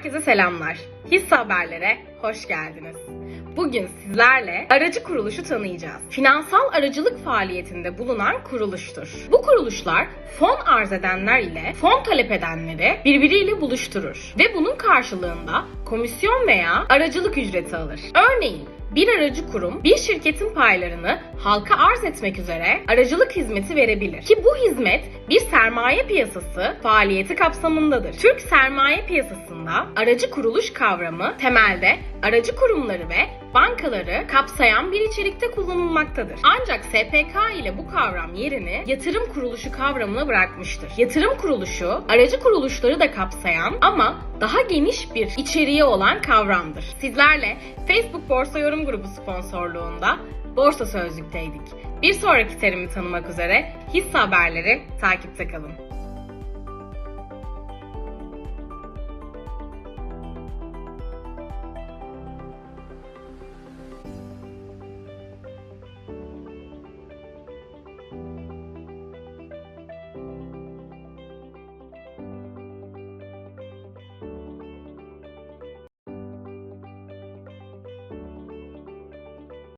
Herkese selamlar. Hisse haberlere hoş geldiniz. Bugün sizlerle aracı kuruluşu tanıyacağız. Finansal aracılık faaliyetinde bulunan kuruluştur. Bu kuruluşlar fon arz edenler ile fon talep edenleri birbiriyle buluşturur ve bunun karşılığında komisyon veya aracılık ücreti alır. Örneğin bir aracı kurum bir şirketin paylarını halka arz etmek üzere aracılık hizmeti verebilir. Ki bu hizmet bir sermaye piyasası faaliyeti kapsamındadır. Türk sermaye piyasasında aracı kuruluş kavramı temelde aracı kurumları ve bankaları kapsayan bir içerikte kullanılmaktadır. Ancak SPK ile bu kavram yerini yatırım kuruluşu kavramına bırakmıştır. Yatırım kuruluşu aracı kuruluşları da kapsayan ama daha geniş bir içeriği olan kavramdır. Sizlerle Facebook Borsa Yorum Grubu sponsorluğunda Borsa Sözlük'teydik. Bir sonraki terimi tanımak üzere hisse haberleri takipte kalın.